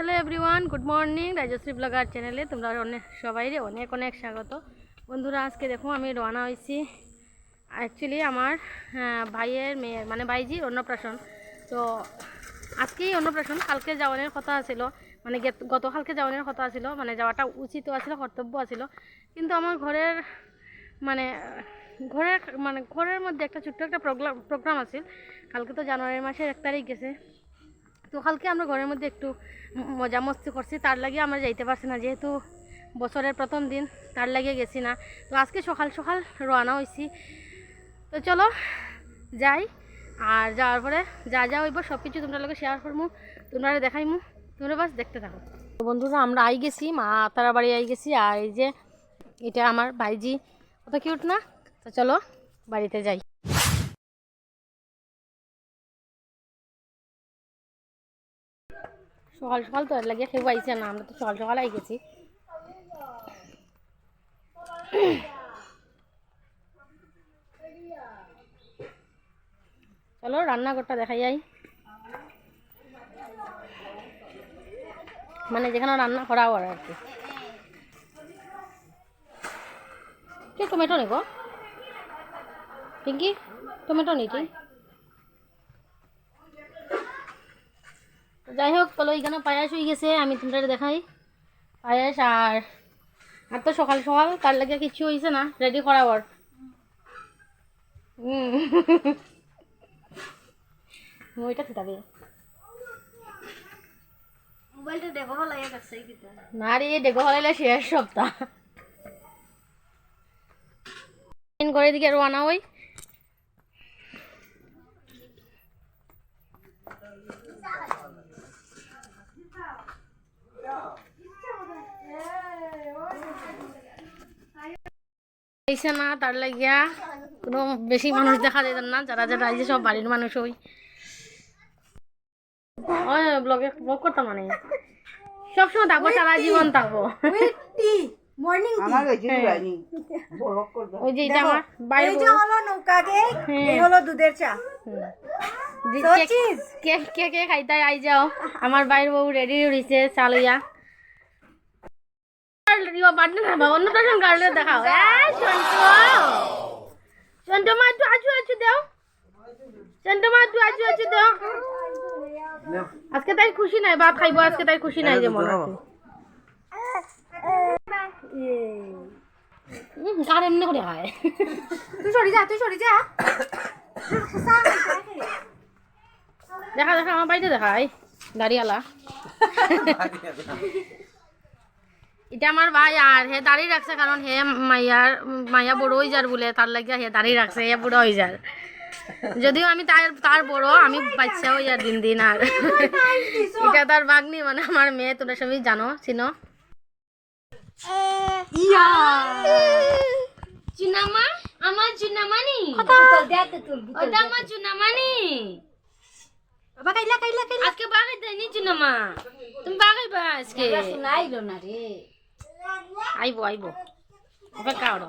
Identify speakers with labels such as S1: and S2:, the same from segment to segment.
S1: Hello everyone, good morning. Rajshree blogger চ্যানেলে তোমরা অনেক সবাই অনেক অনেক স্বাগত। বন্ধুরা, আজকে দেখো আমি রওনা হয়েছি অ্যাকচুয়ালি আমার ভাইয়ের মেয়ের মানে ভাইজির অন্নপ্রাশন। তো আজকেই অন্নপ্রাশন, কালকে যাওয়ানোর কথা ছিল মানে গেত- গতকালকে যাওয়ানোর কথা ছিল মানে যাওয়াটা উচিত আছিল, কর্তব্য আছিল। কিন্তু আমার ঘরের মানে ঘরের মানে ঘরের মধ্যে একটা ছোট্ট একটা প্রোগ্রাম প্রোগ্রাম আছিল। কালকে তো জানুয়ারি মাসের এক তারিখ গেছে। তো কালকে আমরা ঘরের মধ্যে একটু মজা মস্তি করছি, তার লাগে আমরা যাইতে পারছি না, যেহেতু বছরের প্রথম দিন, তার লাগে গেছি না। তো আজকে সকাল সকাল রওনা হয়েছি তো চলো যাই, আর যাওয়ার পরে যা যা হইব সব কিছু তোমরা লোকে শেয়ার করব তোমরা দেখাইমু, তোমরা বাস দেখতে থাকো। তো বন্ধুরা, আমরা আই গেছি, মা তারা বাড়ি আই গেছি, আর এই যে এটা আমার ভাইজি, কত কিউট না? তো চলো বাড়িতে যাই। সকাল সকাল তো এর লাগে কেউ আইছে না, আমরা তো সকাল সকাল আই গেছি। চলো, রান্নাঘরটা দেখা যাই মানে যেখানে রান্না করা হয় আর কি। টমেটো নিব? পিঙ্কি টমেটো নিটি যাই হোক চলো এখানে পায়াস হয়ে গেছে আমি তোমরা দেখাই। পায়াস আর আর তো সকাল সকাল তার লাগে কিছু হয়েছে না রেডি করা ওর হুম। ওইটা থাকবে
S2: মোবাইলটা দেখো লাগে গেছে
S1: না রে দেখো হলে শেষ সপ্তাহ। করে দিকে হইছে না তার লাগিয়া কোনো বেশি মানুষ দেখা না যারা যারা সব বাড়ির মানুষ ওই ওই ব্লগে ব্লগ করতাম মানে। সবসময় থাকব সারা জীবন থাকব।
S3: আমার ওই যে হয়নি বলক করবে।
S1: ওই যে এটা আমার বাইরে
S2: হলো নৌকা কেক। হলো দুধের চা।
S1: কে কে কে আই যাও। আমার বাইরে বউ রেডি হইছে চালইয়া বার্থডে না অন্নপ্রাশন কার্ডে দেখাও সন্ত সন্ত মা একটু আজু আজু দাও সন্ত মা একটু আজু দাও আজকে তাই খুশি নাই ভাত খাইবো আজকে তাই খুশি নাই যেমন আছে কার এমনি করে খায়
S2: তুই সরি যা তুই সরি যা
S1: দেখা দেখা আমার বাড়িতে দেখাই দাড়িওয়ালা এটা আমার ভাই আর হে দাড়ি রাখছে কারণ হে মাইয়ার মাইয়া বড় হয়ে যার বলে তার লাগিয়া হে দাড়ি রাখছে হে বুড়ো হয়ে যার। যদিও আমি তার তার বড় আমি বাচ্চা হয়ে যার দিন দিন আর। এটা তার বাগনি মানে আমার মেয়ে তোমরা সবই জানো চিনো? চুনামা? আমার চুনামানি? ওটা আমার চুনামানি।
S2: বাবা কাইলা কাইলা কাইলা।
S1: আজকে বাগাই দেয়নি চুনামা। তুমি বাগাইবা আজকে?
S2: শুনাইলো না রে।
S1: আইবো আইবো অপেক্ষা করো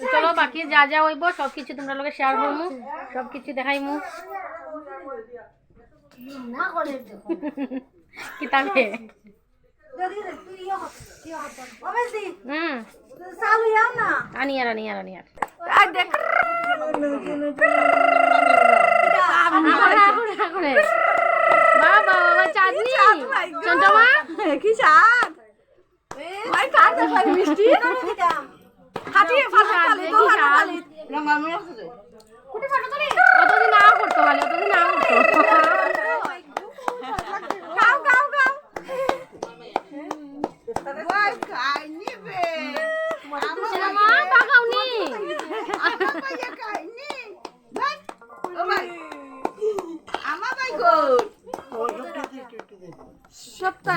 S1: চলো বাকি যা যা হইব সব কিছু তোমরা লোকে শেয়ার করমু সব কিছু দেখাইমু কিতাবে
S2: ইয়া ইয়া
S1: হুম
S2: চালু ইয়াও না
S1: আনি আর আনি আর আনি আর
S2: আর দেখ
S1: চন্দ্রমা
S2: কি স্বাদ ভাই কার ব্যাপার মিষ্টি হাতিয়ে ফাটা খালি তো ফাটা খালি
S3: রঙা মেয়ে আছে
S2: কুটি ফাটা খালি
S1: অতদিন না করতো খালি না করতো
S2: খাও খাও খাও
S3: ওই খাই নিবে
S1: চন্দ্রমা বাগাওনি
S3: পাইয়া খাই নি ভাই ও ভাই আমার ভাই কই
S2: সপ্তাহ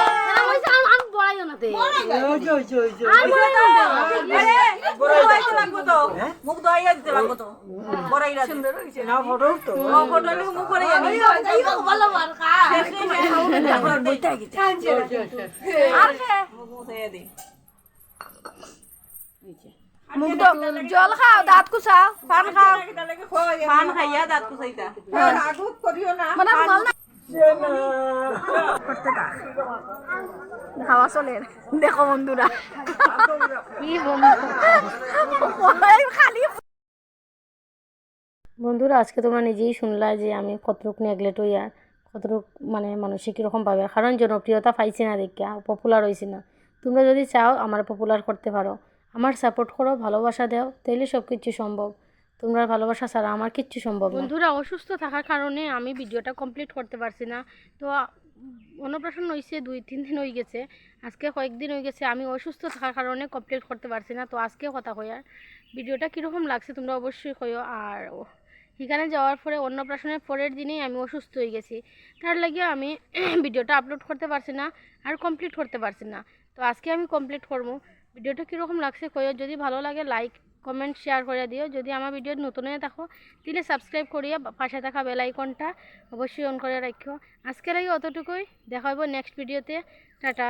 S2: আর আর
S3: ইনা ডালু দিও না
S1: তে।
S2: মুখ দইয়া দিতে লাগবো তো। বড়াইরা সুন্দর হইছে না ফটো তো ও ফটো লে মুখ করে জানি।
S3: ভালো মার খা।
S2: মুখ জল খাও দাঁত কুচাও পান খাও। পান খাইয়া দাঁত কুচাইতা
S3: করিও
S2: মানে ভালো না চলে। দেখো বন্ধুরা। খালি
S1: বন্ধুরা আজকে তোমরা নিজেই শুনলা যে আমি কতটুক নেগলেট হইয়া কতটুক মানে মানুষে কীরকম পাবে। কারণ জনপ্রিয়তা পাইছি না দেখিয়া পপুলার হয়েছি না। তোমরা যদি চাও আমার পপুলার করতে পারো। আমার সাপোর্ট করো ভালোবাসা দাও তাইলে সব কিছু সম্ভব। তোমরা ভালোবাসা ছাড়া আমার কিচ্ছু সম্ভব বন্ধুরা অসুস্থ থাকার কারণে আমি ভিডিওটা কমপ্লিট করতে পারছি না। তো অন্নপ্রাশন হয়েছে দুই, তিন দিন হয়ে গেছে। আজকে কয়েকদিন হয়ে গেছে, আমি অসুস্থ থাকার কারণে কমপ্লিট করতে পারছি না, তো আজকে কথা কই আর। ভিডিওটা কীরকম লাগছে তোমরা অবশ্যই কইও। আর সেখানে যাওয়ার পরে, অন্নপ্রাশনের পরের দিনেই আমি অসুস্থ হয়ে গেছি। তার লাগিয়ে আমি ভিডিওটা আপলোড করতে পারছি না, আর কমপ্লিট করতে পারছি না। তো আজকে আমি কমপ্লিট করব। ভিডিওটা কীরকম লাগছে কইও, যদি ভালো লাগে লাইক কমেন্ট শেয়ার করে দিও। যদি আমার ভিডিও নতুন হয়ে থাকো, তাহলে সাবস্ক্রাইব করিয়া পাশে থাকা বেল অবশ্যই অন করে রাখো আজকের আগে অতটুকুই। দেখাবো নেক্সট ভিডিওতে টাটা।